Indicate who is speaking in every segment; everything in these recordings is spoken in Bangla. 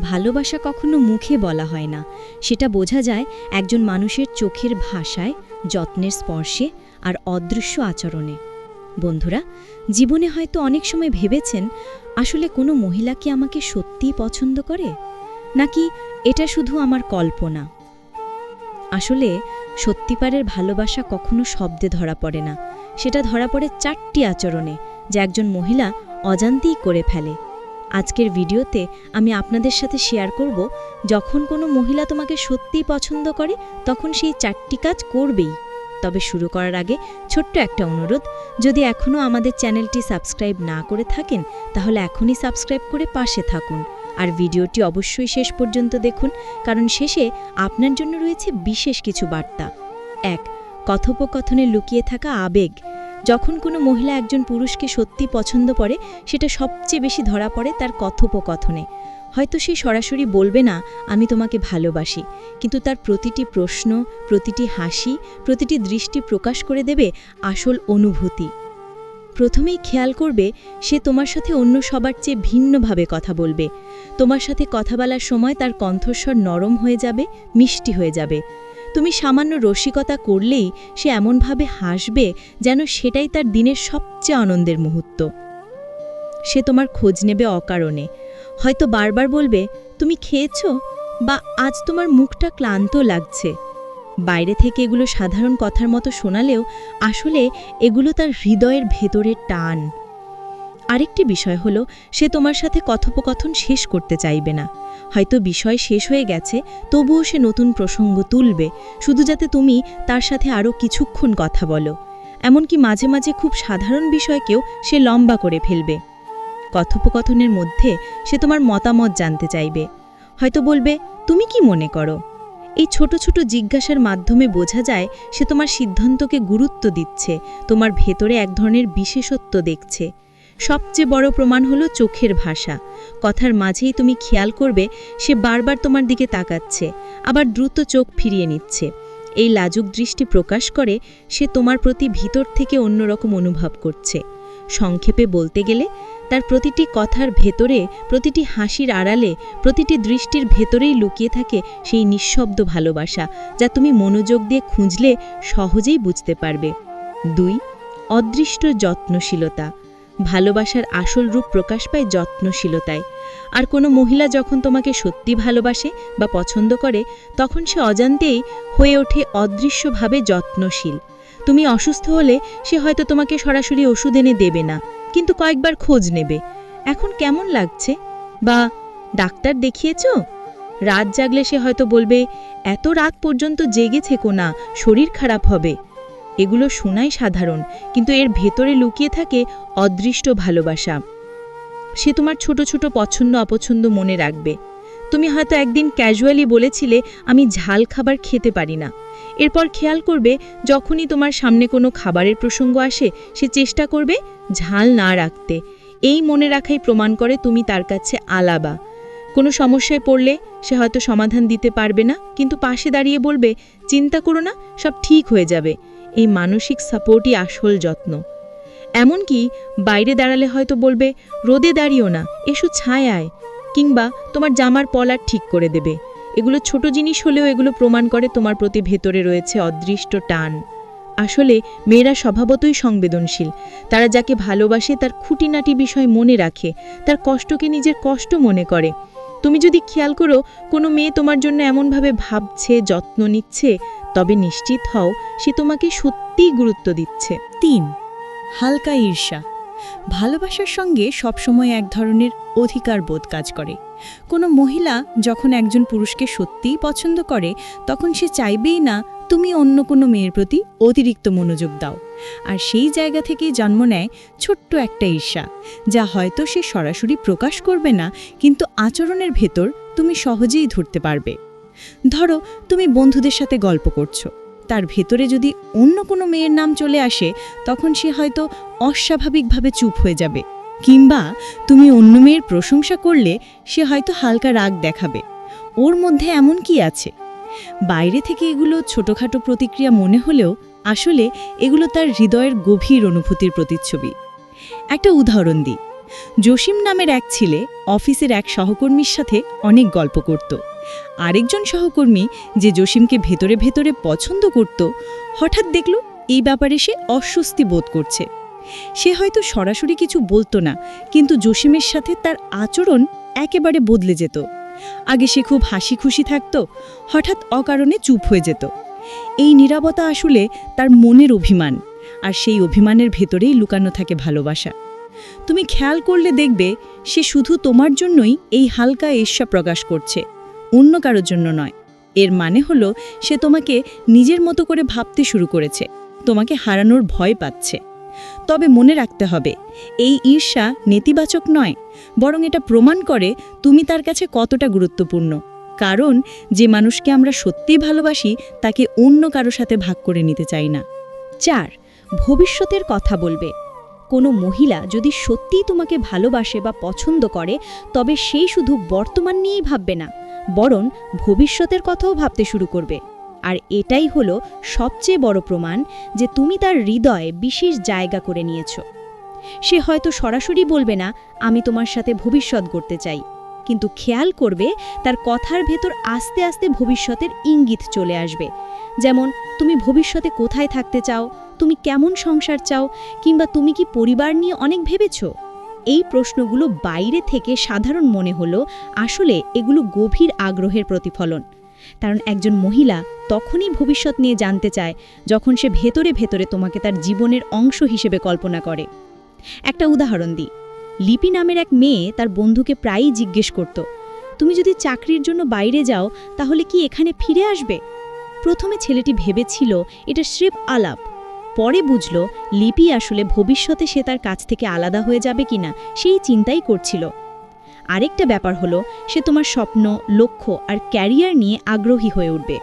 Speaker 1: ভালোবাসা কখনো মুখে বলা হয় না। সেটা বোঝা যায় একজন মানুষের চোখের ভাষায়, যত্নের স্পর্শে আর অদৃশ্য আচরণে। বন্ধুরা, জীবনে হয়তো অনেক সময় ভেবেছেন, আসলে কোনো মহিলা কি আমাকে সত্যিই পছন্দ করে? নাকি এটা শুধু আমার কল্পনা? আসলে সত্যিকারের ভালোবাসা কখনো শব্দে ধরা পড়ে না। সেটা ধরা পড়ে চারটি আচরণে, যা একজন মহিলা অজান্তেই করে ফেলে। আজকের ভিডিওতে আমি আপনাদের সাথে শেয়ার করব, যখন কোনো মহিলা তোমাকে সত্যিই পছন্দ করে, তখন সেই চারটি কাজ করবেই। তবে শুরু করার আগে ছোট্ট একটা অনুরোধ, যদি এখনও আমাদের চ্যানেলটি সাবস্ক্রাইব না করে থাকেন, তাহলে এখনই সাবস্ক্রাইব করে পাশে থাকুন। আর ভিডিওটি অবশ্যই শেষ পর্যন্ত দেখুন, কারণ শেষে আপনার জন্য রয়েছে বিশেষ কিছু বার্তা। এক, কথোপকথনে লুকিয়ে থাকা আবেগ। যখন কোনো মহিলা একজন পুরুষকে সত্যি পছন্দ করে, সেটা সবচেয়ে বেশি ধরা পড়ে তার কথোপকথনে। হয়তো সে সরাসরি বলবে, না, আমি তোমাকে ভালোবাসি। কিন্তু তার প্রতিটি প্রশ্ন, প্রতিটি হাসি, প্রতিটি দৃষ্টি প্রকাশ করে দেবে আসল অনুভূতি। প্রথমেই খেয়াল করবে, সে তোমার সাথে অন্য সবার চেয়ে ভিন্নভাবে কথা বলবে। তোমার সাথে কথা বলার সময় তার কণ্ঠস্বর নরম হয়ে যাবে, মিষ্টি হয়ে যাবে। তুমি সামান্য রসিকতা করলেই সে এমনভাবে হাসবে যেন সেটাই তার দিনের সবচেয়ে আনন্দের মুহূর্ত। সে তোমার খোঁজ নেবে অকারণে। হয়তো বারবার বলবে, তুমি খেয়েছ? বা আজ তোমার মুখটা ক্লান্ত লাগছে। বাইরে থেকে এগুলো সাধারণ কথার মতো শোনালেও আসলে এগুলো তার হৃদয়ের ভেতরের টান। আরেকটি বিষয় হলো, সে তোমার সাথে কথোপকথন শেষ করতে চাইবে না। হয়তো বিষয় শেষ হয়ে গেছে, তবুও সে নতুন প্রসঙ্গ তুলবে, শুধু যাতে তুমি তার সাথে আরও কিছুক্ষণ কথা বলো। এমনকি মাঝে মাঝে খুব সাধারণ বিষয়কেও সে লম্বা করে ফেলবে। কথোপকথনের মধ্যে সে তোমার মতামত জানতে চাইবে। হয়তো বলবে, তুমি কি মনে করো? এই ছোট ছোট জিজ্ঞাসার মাধ্যমে বোঝা যায়, সে তোমার সিদ্ধান্তকে গুরুত্ব দিচ্ছে, তোমার ভেতরে এক ধরনের বিশেষত্ব দেখছে। সবচেয়ে বড় প্রমাণ হলো চোখের ভাষা। কথার মাঝেই তুমি খেয়াল করবে, সে বারবার তোমার দিকে তাকাচ্ছে, আবার দ্রুত চোখ ফিরিয়ে নিচ্ছে। এই লাজুক দৃষ্টি প্রকাশ করে সে তোমার প্রতি ভিতর থেকে অন্যরকম অনুভব করছে। সংক্ষেপে বলতে গেলে, তার প্রতিটি কথার ভেতরে, প্রতিটি হাসির আড়ালে, প্রতিটি দৃষ্টির ভেতরেই লুকিয়ে থাকে সেই নিঃশব্দ ভালোবাসা, যা তুমি মনোযোগ দিয়ে খুঁজলে সহজেই বুঝতে পারবে। দুই, অদৃষ্ট যত্নশীলতা। ভালোবাসার আসল রূপ প্রকাশ পায় যত্নশীলতায়। আর কোনো মহিলা যখন তোমাকে সত্যি ভালোবাসে বা পছন্দ করে, তখন সে অজান্তেই হয়ে ওঠে অদৃশ্যভাবে যত্নশীল। তুমি অসুস্থ হলে সে হয়তো তোমাকে সরাসরি ওষুধ এনে দেবে না, কিন্তু কয়েকবার খোঁজ নেবে। এখন কেমন লাগছে? বা ডাক্তার দেখিয়েছ? রাত জাগলে সে হয়তো বলবে, এত রাত পর্যন্ত জেগে থেকো না শরীর খারাপ হবে। এগুলো শোনাই সাধারণ, কিন্তু এর ভেতরে লুকিয়ে থাকে অদৃষ্ট ভালোবাসা। সে তোমার ছোট ছোট পছন্দ অপছন্দ মনে রাখবে। তুমি হয়তো একদিন ক্যাজুয়ালি বলেছিলে, আমি ঝাল খাবার খেতে পারি না। এরপর খেয়াল করবে, যখনই তোমার সামনে কোনো খাবারের প্রসঙ্গ আসে, সে চেষ্টা করবে ঝাল না রাখতে। এই মনে রাখাই প্রমাণ করে তুমি তার কাছে আলাবা। কোনো সমস্যায় পড়লে সে হয়তো সমাধান দিতে পারবে না, কিন্তু পাশে দাঁড়িয়ে বলবে, চিন্তা করো না, সব ঠিক হয়ে যাবে। এই মানসিক সাপোর্টই আসল যত্ন। এমনকি বাইরে দাঁড়ালে হয়তো বলবে, রোদে দাঁড়িও না, এসো ছায়ায়। কিংবা, তোমার জামার পলার ঠিক করে দেবে। এগুলো ছোট জিনিস হলেও এগুলো প্রমাণ করে তোমার প্রতি ভেতরে রয়েছে অদৃষ্ট টান। আসলে মেয়েরা স্বভাবতই সংবেদনশীল। তারা যাকে ভালোবাসে তার খুঁটিনাটি বিষয় মনে রাখে, তার কষ্টকে নিজের কষ্ট মনে করে। তুমি যদি খেয়াল করো, কোনো মেয়ে তোমার জন্য এমনভাবে ভাবছে, যত্ন নিচ্ছে তবে নিশ্চিত হও, সে তোমাকে সত্যিই গুরুত্ব দিচ্ছে।
Speaker 2: তিন, হালকা ঈর্ষা। ভালোবাসার সঙ্গে সবসময় এক ধরনের অধিকার বোধ কাজ করে। কোনো মহিলা যখন একজন পুরুষকে সত্যিই পছন্দ করে, তখন সে চাইবেই না, তুমি অন্য কোনো মেয়ের প্রতি অতিরিক্ত মনোযোগ দাও। আর সেই জায়গা থেকেই জন্ম নেয় ছোট্ট একটা ঈর্ষা, যা হয়তো সে সরাসরি প্রকাশ করবে না, কিন্তু আচরণের ভেতর তুমি সহজেই ধরতে পারবে। ধরো, তুমি বন্ধুদের সাথে গল্প করছ। তার ভেতরে যদি অন্য কোনো মেয়ের নাম চলে আসে, তখন সে হয়তো অস্বাভাবিকভাবে চুপ হয়ে যাবে। কিংবা তুমি অন্য মেয়ের প্রশংসা করলে, সে হয়তো হালকা রাগ দেখাবে। ওর মধ্যে এমন কি আছে? বাইরে থেকে এগুলো ছোটোখাটো প্রতিক্রিয়া মনে হলেও, আসলে এগুলো তার হৃদয়ের গভীর অনুভূতির প্রতিচ্ছবি। একটা উদাহরণ দিই। জসিম নামের এক ছেলে অফিসের এক সহকর্মীর সাথে অনেক গল্প করত। আরেকজন সহকর্মী যে জসিমকে ভেতরে ভেতরে পছন্দ করত, হঠাৎ দেখল এই ব্যাপারে সে অস্বস্তি বোধ করছে। সে হয়তো সরাসরি কিছু বলতো না, কিন্তু জসিমের সাথে তার আচরণ একেবারে বদলে যেত। আগে সে খুব হাসি খুশি থাকত, হঠাৎ অকারণে চুপ হয়ে যেত। এই নীরবতা আসলে তার মনের অভিমান, আর সেই অভিমানের ভেতরেই লুকানো থাকে ভালোবাসা। তুমি খেয়াল করলে দেখবে, সে শুধু তোমার জন্যই এই হালকা ঈর্ষা প্রকাশ করছে। অন্য কারোর জন্য নয়। এর মানে হলো, সে তোমাকে নিজের মতো করে ভাবতে শুরু করেছে। তোমাকে হারানোর ভয় পাচ্ছে। তবে মনে রাখতে হবে, এই ঈর্ষা নেতিবাচক নয়, বরং এটা প্রমাণ করে তুমি তার কাছে কতটা গুরুত্বপূর্ণ। কারণ, যে মানুষকে আমরা সত্যিই ভালোবাসি, তাকে অন্য কারও সাথে ভাগ করে নিতে চাই না।
Speaker 1: চার, ভবিষ্যতের কথা বলবে। কোনো মহিলা যদি সত্যিই তোমাকে ভালোবাসে বা পছন্দ করে, তবে সেই শুধু বর্তমান নিয়েই ভাববে না। বরং ভবিষ্যতের কথাও ভাবতে শুরু করবে। আর এটাই হলো সবচেয়ে বড় প্রমাণ যে তুমি তার হৃদয়ে বিশেষ জায়গা করে নিয়েছো। সে হয়তো সরাসরি বলবে না, আমি তোমার সাথে ভবিষ্যৎ করতে চাই। কিন্তু খেয়াল করবে, তার কথার ভেতর আস্তে আস্তে ভবিষ্যতের ইঙ্গিত চলে আসবে। যেমন, তুমি ভবিষ্যতে কোথায় থাকতে চাও? তুমি কেমন সংসার চাও? কিংবা তুমি কি পরিবার নিয়ে অনেক ভেবেছ? এই প্রশ্নগুলো বাইরে থেকে সাধারণ মনে হলো, আসলে এগুলো গভীর আগ্রহের প্রতিফলন। কারণ একজন মহিলা তখনই ভবিষ্যৎ নিয়ে জানতে চায়, যখন সে ভেতরে ভেতরে তোমাকে তার জীবনের অংশ হিসেবে কল্পনা করে। একটা উদাহরণ দিই। লিপি নামের এক মেয়ে তার বন্ধুকে প্রায়ই জিজ্ঞেস করত, তুমি যদি চাকরির জন্য বাইরে যাও, তাহলে কি এখানে ফিরে আসবে? প্রথমে ছেলেটি ভেবেছিল এটা স্রেফ আলাপ। পরে বুঝল লিপি আসলে ভবিষ্যতে সে তার কাছ থেকে আলাদা হয়ে যাবে কিনা, সেই চিন্তাই করছিল। আরেকটা ব্যাপার হলো, সে তোমার স্বপ্ন, লক্ষ্য আর ক্যারিয়ার নিয়ে আগ্রহী হয়ে উঠবে।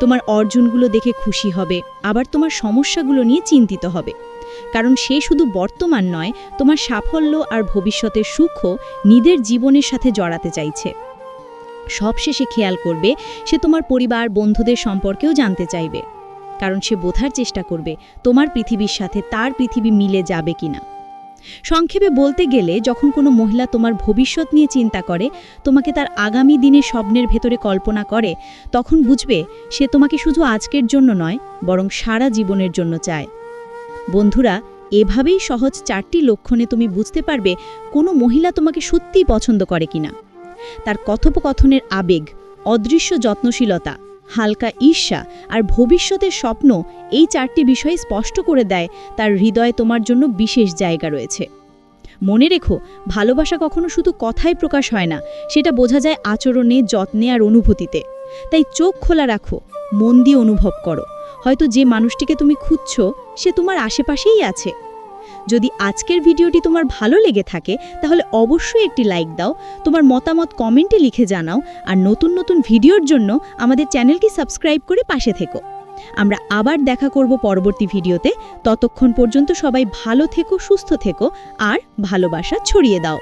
Speaker 1: তোমার অর্জনগুলো দেখে খুশি হবে, আবার তোমার সমস্যাগুলো নিয়ে চিন্তিত হবে। কারণ সে শুধু বর্তমান নয়, তোমার সাফল্য আর ভবিষ্যতের সুখও নিজের জীবনের সাথে জড়াতে চাইছে। সবশেষে খেয়াল করবে, সে তোমার পরিবার, বন্ধুদের সম্পর্কেও জানতে চাইবে। কারণ সে বোঝার চেষ্টা করবে তোমার পৃথিবীর সাথে তার পৃথিবী মিলে যাবে কিনা। সংক্ষেপে বলতে গেলে, যখন কোনো মহিলা তোমার ভবিষ্যৎ নিয়ে চিন্তা করে, তোমাকে তার আগামী দিনের স্বপ্নের ভেতরে কল্পনা করে, তখন বুঝবে সে তোমাকে শুধু আজকের জন্য নয়, বরং সারা জীবনের জন্য চায়। বন্ধুরা, এভাবেই সহজ চারটি লক্ষণে তুমি বুঝতে পারবে কোনো মহিলা তোমাকে সত্যিই পছন্দ করে কিনা। তার কথোপকথনের আবেগ, অদৃশ্য যত্নশীলতা হালকা ঈর্ষা আর ভবিষ্যতের স্বপ্ন এই চারটি বিষয় স্পষ্ট করে দেয়, তার হৃদয়ে তোমার জন্য বিশেষ জায়গা রয়েছে। মনে রেখো, ভালোবাসা কখনো শুধু কথায় প্রকাশ হয় না, সেটা বোঝা যায় আচরণে, যত্নে আর অনুভূতিতে। তাই চোখ খোলা রাখো, মন দিয়ে অনুভব করো। হয়তো যে মানুষটিকে তুমি খুঁজছো, সে তোমার আশেপাশেই আছে। যদি আজকের ভিডিওটি তোমার ভালো লেগে থাকে, তাহলে অবশ্যই একটি লাইক দাও, তোমার মতামত কমেন্টে লিখে জানাও, আর নতুন নতুন ভিডিওর জন্য আমাদের চ্যানেলটি সাবস্ক্রাইব করে পাশে থেকো। আমরা আবার দেখা করব পরবর্তী ভিডিওতে, ততক্ষণ পর্যন্ত সবাই ভালো থেকো, সুস্থ থেকো, আর ভালোবাসা ছড়িয়ে দাও।